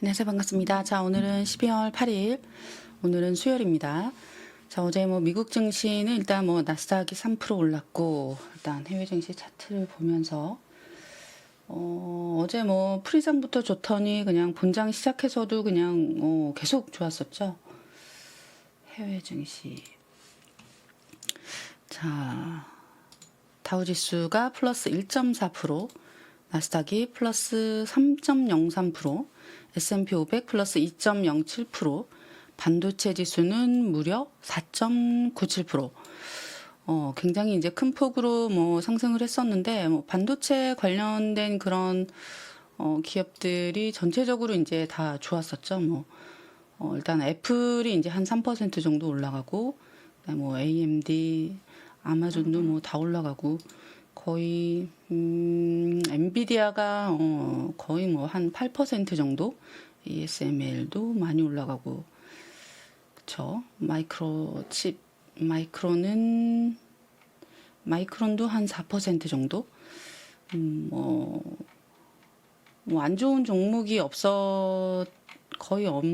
안녕하세요. 반갑습니다. 자, 오늘은 12월 8일. 오늘은 수요일입니다. 자, 어제 뭐 미국 증시는 일단 뭐 나스닥이 3% 올랐고, 일단 해외 증시 차트를 보면서, 어, 어제 뭐 프리장부터 좋더니 그냥 본장 시작해서도 그냥 어, 계속 좋았었죠. 해외 증시. 자, 다우지수가 플러스 1.4%, 나스닥이 플러스 3.03%, S&P 500 플러스 2.07%, 반도체 지수는 무려 4.97%. 어, 굉장히 이제 큰 폭으로 뭐 상승을 했었는데, 뭐 반도체 관련된 그런 어, 기업들이 전체적으로 이제 다 좋았었죠. 뭐, 어, 일단 애플이 이제 한 3% 정도 올라가고, 뭐 AMD, 아마존도 뭐 다 올라가고, 거의 음, 엔비디아가 어, 거의 뭐 한 8% 정도, ASML도 많이 올라가고, 그쵸? 마이크로칩, 마이크론은 마이크론도 한 4% 정도. 음, 뭐, 뭐 안 좋은 종목이 없어 거의 없,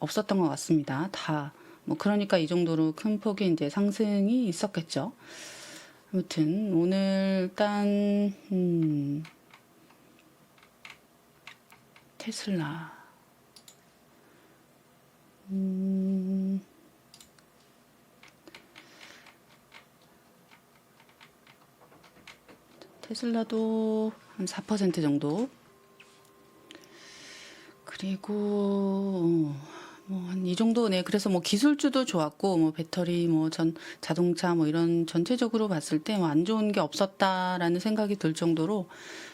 없었던 것 같습니다. 다. 뭐 그러니까 이 정도로 큰 폭의 이제 상승이 있었겠죠. 아무튼 오늘 일단 음, 테슬라. 음, 테슬라도 한 4% 정도. 그리고 뭐한이 정도 네. 그래서 뭐 기술주도 좋았고 뭐 배터리 뭐 전 자동차 뭐 이런 전체적으로 봤을 때 뭐 안 좋은 게 없었다라는 생각이 들 정도로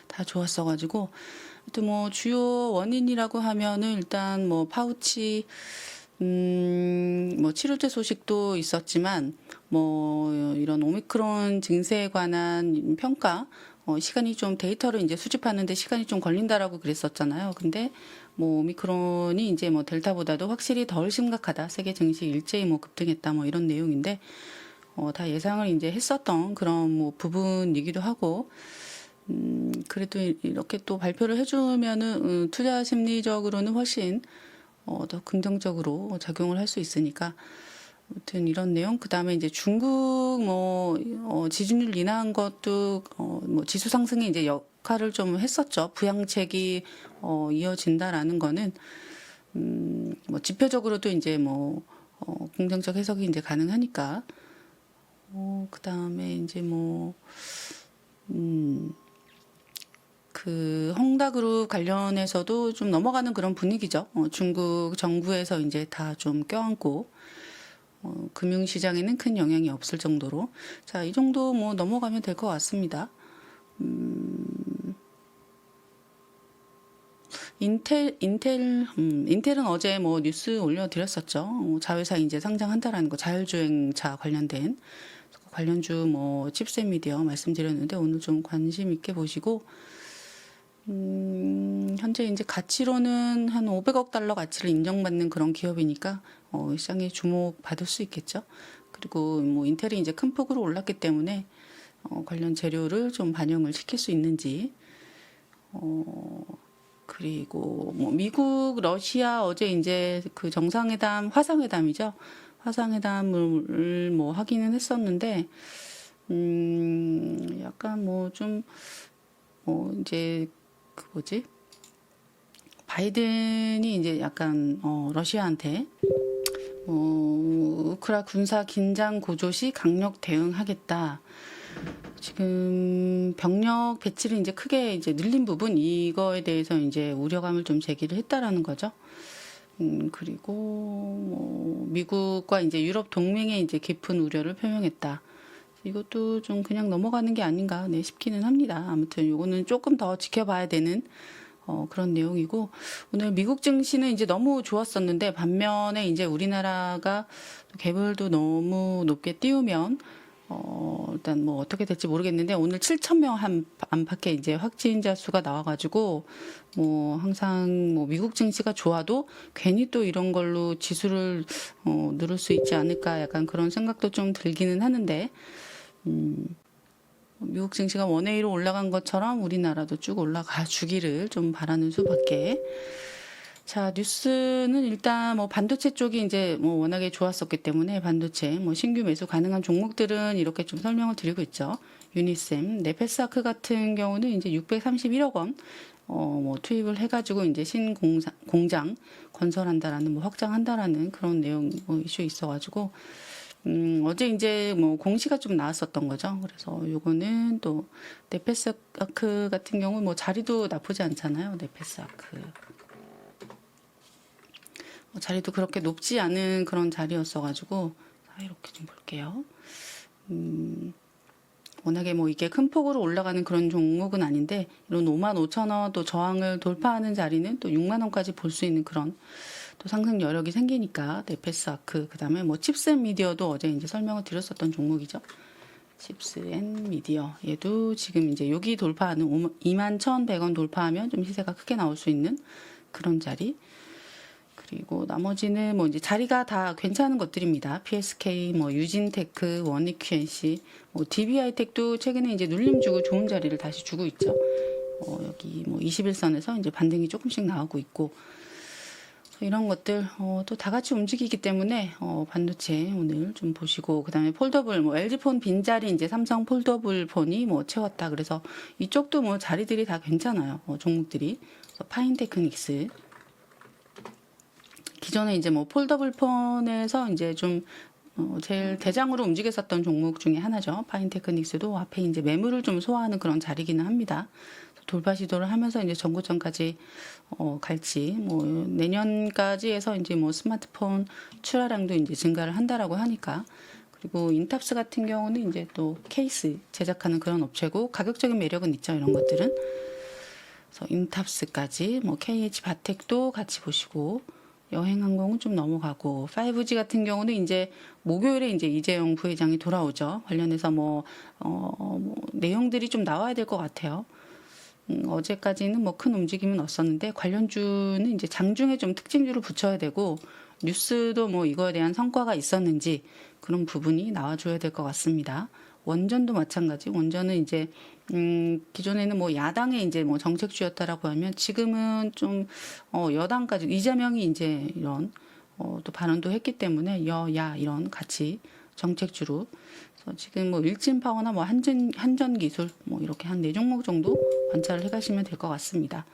다 좋았어 가지고. 또 뭐 주요 원인이라고 하면은 일단 뭐 파우치 음 뭐 치료제 소식도 있었지만 뭐 이런 오미크론 증세에 관한 평가 어, 시간이 좀 데이터를 이제 수집하는데 시간이 좀 걸린다라고 그랬었잖아요. 근데 뭐 오미크론이 이제 뭐 델타보다도 확실히 덜 심각하다. 세계 증시 일제히 뭐 급등했다. 뭐 이런 내용인데 어, 다 예상을 이제 했었던 그런 뭐 부분이기도 하고 음, 그래도 이렇게 또 발표를 해주면은 음, 투자 심리적으로는 훨씬 어, 더 긍정적으로 작용을 할 수 있으니까 아무튼 이런 내용 그 다음에 이제 중국 뭐 어, 지준율 인하한 것도 어, 뭐 지수 상승에 이제 역할을 좀 했었죠. 부양책이 어, 이어진다라는 거는 음, 뭐 지표적으로도 이제 뭐 어, 긍정적 해석이 이제 가능하니까 어, 그 다음에 이제 뭐 음, 그 헝다그룹 관련해서도 좀 넘어가는 그런 분위기죠. 어, 중국 정부에서 이제 다 좀 껴안고 어, 금융시장에는 큰 영향이 없을 정도로 자 이 정도 뭐 넘어가면 될 것 같습니다. 음, 인텔 인텔 음, 인텔은 어제 뭐 뉴스 올려드렸었죠. 어, 자회사 이제 상장한다라는 거 자율주행차 관련된 관련주 뭐 칩셋 미디어 말씀드렸는데 오늘 좀 관심 있게 보시고 음, 현재 이제 가치로는 한 500억 달러 가치를 인정받는 그런 기업이니까 어, 시장에 주목받을 수 있겠죠. 그리고 뭐 인텔이 이제 큰 폭으로 올랐기 때문에 어, 관련 재료를 좀 반영을 시킬 수 있는지 어, 그리고 뭐 미국, 러시아 어제 이제 그 정상회담, 화상회담이죠. 화상회담을 뭐 하기는 했었는데 음, 약간 뭐좀 뭐 이제 그 뭐지? 바이든이 이제 약간 어, 러시아한테 어, 우크라 군사 긴장 고조 시 강력 대응하겠다. 지금 병력 배치를 이제 크게 이제 늘린 부분 이거에 대해서 이제 우려감을 좀 제기를 했다라는 거죠. 음, 그리고 뭐 미국과 이제 유럽 동맹에 이제 깊은 우려를 표명했다. 이것도 좀 그냥 넘어가는 게 아닌가 네, 싶기는 합니다. 아무튼 요거는 조금 더 지켜봐야 되는 어, 그런 내용이고 오늘 미국 증시는 이제 너무 좋았었는데 반면에 이제 우리나라가 개별도 너무 높게 띄우면 어, 일단 뭐 어떻게 될지 모르겠는데 오늘 7천 명 한 안팎의 이제 확진자 수가 나와가지고 뭐 항상 뭐 미국 증시가 좋아도 괜히 또 이런 걸로 지수를 어, 누를 수 있지 않을까 약간 그런 생각도 좀 들기는 하는데 음, 미국 증시가 원웨이로 올라간 것처럼 우리나라도 쭉 올라가 주기를 좀 바라는 수밖에. 자, 뉴스는 일단 뭐 반도체 쪽이 이제 뭐 워낙에 좋았었기 때문에 반도체 뭐 신규 매수 가능한 종목들은 이렇게 좀 설명을 드리고 있죠. 유니셈, 네페스아크 같은 경우는 이제 631억 원 어, 뭐 투입을 해가지고 이제 신공장 공장 건설한다라는 뭐 확장한다라는 그런 내용 뭐 이슈 있어가지고 음, 어제 이제 뭐 공시가 좀 나왔었던 거죠. 그래서 요거는 또 네페스 아크 같은 경우 뭐 자리도 나쁘지 않잖아요. 네페스 아크. 뭐 자리도 그렇게 높지 않은 그런 자리였어가지고 자, 이렇게 좀 볼게요. 음, 워낙에 뭐 이게 큰 폭으로 올라가는 그런 종목은 아닌데 이런 5만 5천 원 또 저항을 돌파하는 자리는 또 6만 원까지 볼 수 있는 그런 또 상승 여력이 생기니까 네페스 아크 그다음에 뭐 칩스 앤 미디어도 어제 이제 설명을 드렸었던 종목이죠. 칩스 앤 미디어 얘도 지금 이제 여기 돌파하는 2만 1,100원 돌파하면 좀 시세가 크게 나올 수 있는 그런 자리. 그리고 나머지는 뭐 이제 자리가 다 괜찮은 것들입니다. PSK, 뭐 유진테크, 원익QNC, 뭐 DB하이텍도 최근에 이제 눌림 주고 좋은 자리를 다시 주고 있죠. 어, 여기 뭐 21선에서 이제 반등이 조금씩 나오고 있고 이런 것들 어, 또 다 같이 움직이기 때문에 어, 반도체 오늘 좀 보시고 그다음에 폴더블 뭐 LG폰 빈자리 이제 삼성 폴더블 폰이 뭐 채웠다 그래서 이쪽도 뭐 자리들이 다 괜찮아요 어, 종목들이 파인테크닉스 기존에 이제 뭐 폴더블 폰에서 이제 좀 어, 제일 대장으로 움직였었던 종목 중에 하나죠. 파인테크닉스도 앞에 이제 매물을 좀 소화하는 그런 자리기는 합니다. 돌파 시도를 하면서 이제 전고점까지 어, 갈지 뭐 내년까지 해서 이제 뭐 스마트폰 출하량도 이제 증가를 한다라고 하니까 그리고 인탑스 같은 경우는 이제 또 케이스 제작하는 그런 업체고 가격적인 매력은 있죠 이런 것들은 그래서 인탑스까지 뭐 KH 바텍도 같이 보시고 여행항공은 좀 넘어가고 5G 같은 경우는 이제 목요일에 이제 이재용 부회장이 돌아오죠. 관련해서 뭐, 어, 뭐 내용들이 좀 나와야 될 것 같아요. 음, 어제까지는 뭐 큰 움직임은 없었는데 관련주는 이제 장중에 좀 특징주를 붙여야 되고 뉴스도 뭐 이거에 대한 성과가 있었는지 그런 부분이 나와줘야 될 것 같습니다. 원전도 마찬가지. 원전은 이제 음, 기존에는 뭐 야당의 이제 뭐 정책주였다라고 하면 지금은 좀 어, 여당까지 이재명이 이제 이런 어, 또 발언도 했기 때문에 여야 이런 같이 정책주로 그래서 지금 뭐 일진파워나 뭐 한전 한전 기술 뭐 이렇게 한 네 종목 정도 관찰을 해가시면 될 것 같습니다.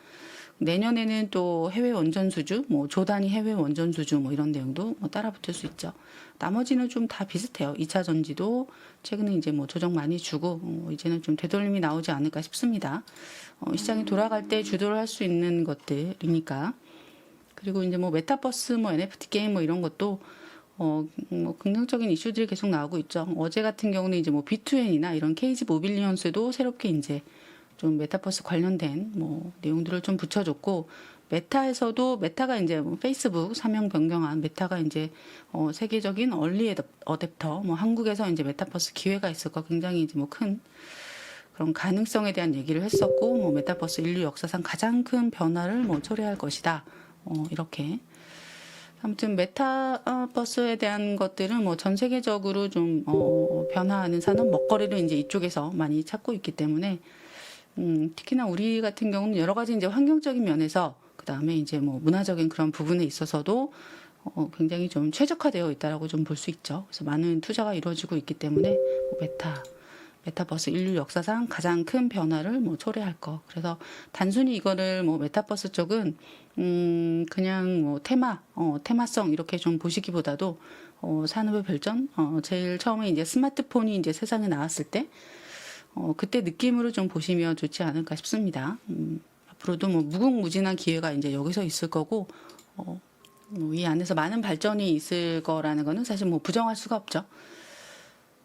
내년에는 또 해외 원전 수주, 뭐 조단위 해외 원전 수주 뭐 이런 내용도 뭐 따라 붙을 수 있죠. 나머지는 좀 다 비슷해요. 2차 전지도 최근에 이제 뭐 조정 많이 주고 어, 이제는 좀 되돌림이 나오지 않을까 싶습니다. 어, 시장이 돌아갈 때 주도를 할 수 있는 것들이니까. 그리고 이제 뭐 메타버스, 뭐 NFT 게임 뭐 이런 것도 어, 뭐 긍정적인 이슈들이 계속 나오고 있죠. 어제 같은 경우는 이제 뭐 B2N이나 이런 케이지 모빌리언스도 새롭게 이제 좀 메타버스 관련된 뭐 내용들을 좀 붙여줬고 메타에서도 메타가 이제 뭐 페이스북 사명 변경한 메타가 이제 어 세계적인 얼리 어댑터 뭐 한국에서 이제 메타버스 기회가 있을 거 굉장히 이제 뭐 큰 그런 가능성에 대한 얘기를 했었고 뭐 메타버스 인류 역사상 가장 큰 변화를 뭐 초래할 것이다. 어 이렇게 아무튼 메타버스에 대한 것들은 뭐 전 세계적으로 좀 어, 변화하는 산업 먹거리를 이제 이쪽에서 많이 찾고 있기 때문에 음, 특히나 우리 같은 경우는 여러 가지 이제 환경적인 면에서 그 다음에 이제 뭐 문화적인 그런 부분에 있어서도 어, 굉장히 좀 최적화되어 있다라고 좀 볼 수 있죠. 그래서 많은 투자가 이루어지고 있기 때문에 뭐 메타 메타버스 인류 역사상 가장 큰 변화를 뭐 초래할 거. 그래서 단순히 이거를 뭐 메타버스 쪽은 음 그냥 뭐 테마 어 테마성 이렇게 좀 보시기보다도 어 산업의 발전 어 제일 처음에 이제 스마트폰이 이제 세상에 나왔을 때 어 그때 느낌으로 좀 보시면 좋지 않을까 싶습니다. 음 앞으로도 뭐 무궁무진한 기회가 이제 여기서 있을 거고 어, 뭐이 안에서 많은 발전이 있을 거라는 거는 사실 뭐 부정할 수가 없죠.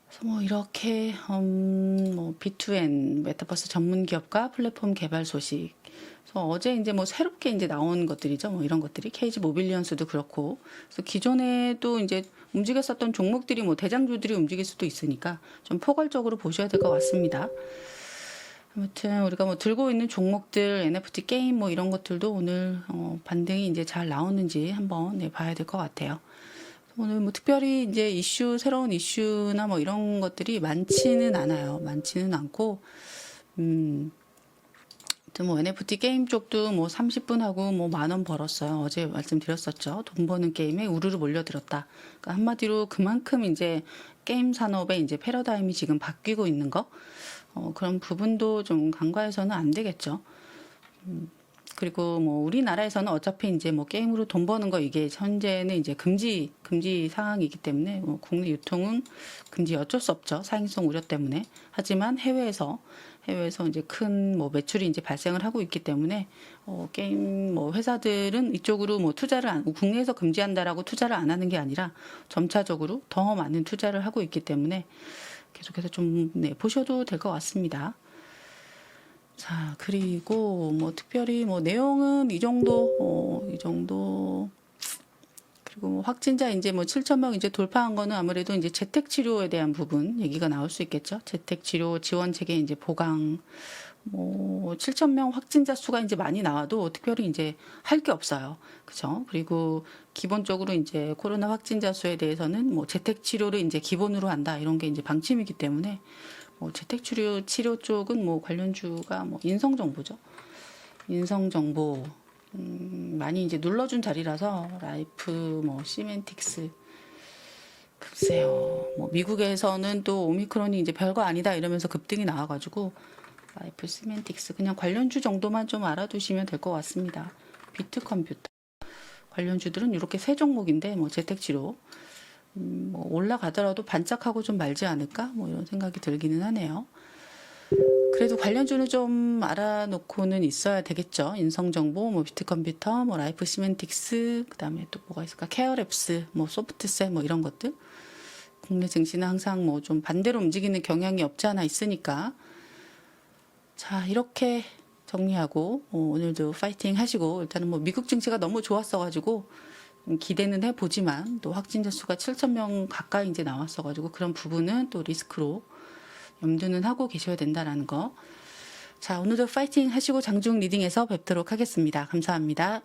그래서 뭐 이렇게 음, 뭐 B2N 메타버스 전문 기업과 플랫폼 개발 소식. 그래서 어제 이제 뭐 새롭게 이제 나온 것들이죠. 뭐 이런 것들이 케이지 모빌리언스도 그렇고. 그래서 기존에 또 이제 움직였었던 종목들이 뭐 대장주들이 움직일 수도 있으니까 좀 포괄적으로 보셔야 될 것 같습니다. 아무튼 우리가 뭐 들고 있는 종목들 NFT 게임 뭐 이런 것들도 오늘 어, 반등이 이제 잘 나오는지 한번 네, 봐야 될 것 같아요. 오늘 뭐 특별히 이제 이슈 새로운 이슈나 뭐 이런 것들이 많지는 않아요. 많지는 않고 음 하여튼 뭐 NFT 게임 쪽도 뭐 30분 하고 뭐 만 원 벌었어요. 어제 말씀드렸었죠. 돈 버는 게임에 우르르 몰려들었다. 그러니까 한마디로 그만큼 이제 게임 산업의 이제 패러다임이 지금 바뀌고 있는 거. 어, 그런 부분도 좀 간과해서는 안 되겠죠. 음, 그리고 뭐 우리나라에서는 어차피 이제 뭐 게임으로 돈 버는 거 이게 현재는 이제 금지 금지 상황이기 때문에 뭐 국내 유통은 금지 어쩔 수 없죠 사행성 우려 때문에 하지만 해외에서 해외에서 이제 큰 뭐 매출이 이제 발생을 하고 있기 때문에 어 게임 뭐 회사들은 이쪽으로 뭐 투자를 안 국내에서 금지한다라고 투자를 안 하는 게 아니라 점차적으로 더 많은 투자를 하고 있기 때문에 계속해서 좀 네, 보셔도 될 것 같습니다. 자, 그리고 뭐 특별히 뭐 내용은 이 정도, 어, 이 정도. 그리고 뭐 확진자 이제 뭐 7천 명 이제 돌파한 거는 아무래도 이제 재택 치료에 대한 부분 얘기가 나올 수 있겠죠. 재택 치료 지원 체계 이제 보강 뭐 7천 명 확진자 수가 이제 많이 나와도 특별히 이제 할 게 없어요. 그죠? 그리고 기본적으로 이제 코로나 확진자 수에 대해서는 뭐 재택 치료를 이제 기본으로 한다 이런 게 이제 방침이기 때문에 뭐 재택 치료 치료 쪽은 뭐 관련주가 뭐 인성 정보죠. 인성 정보 음, 많이 이제 눌러준 자리라서 라이프 뭐 시멘틱스 글쎄요. 뭐 미국에서는 또 오미크론이 이제 별거 아니다 이러면서 급등이 나와가지고 라이프 시멘틱스 그냥 관련주 정도만 좀 알아두시면 될 것 같습니다. 비트 컴퓨터 관련주들은 이렇게 세 종목인데 뭐 재택 치료 음, 뭐 올라가더라도 반짝하고 좀 말지 않을까 뭐 이런 생각이 들기는 하네요. 그래도 관련주는 좀 알아놓고는 있어야 되겠죠. 인성정보, 뭐 비트컴퓨터, 뭐 라이프 시멘틱스, 그 다음에 또 뭐가 있을까? 케어랩스, 뭐 소프트셀, 뭐 이런 것들. 국내 증시는 항상 뭐 좀 반대로 움직이는 경향이 없지 않아 있으니까. 자 이렇게 정리하고 어, 오늘도 파이팅 하시고 일단은 뭐 미국 증시가 너무 좋았어가지고 좀 기대는 해보지만 또 확진자 수가 7천 명 가까이 이제 나왔어가지고 그런 부분은 또 리스크로 염두는 하고 계셔야 된다라는 거. 자, 오늘도 파이팅 하시고 장중 리딩에서 뵙도록 하겠습니다. 감사합니다.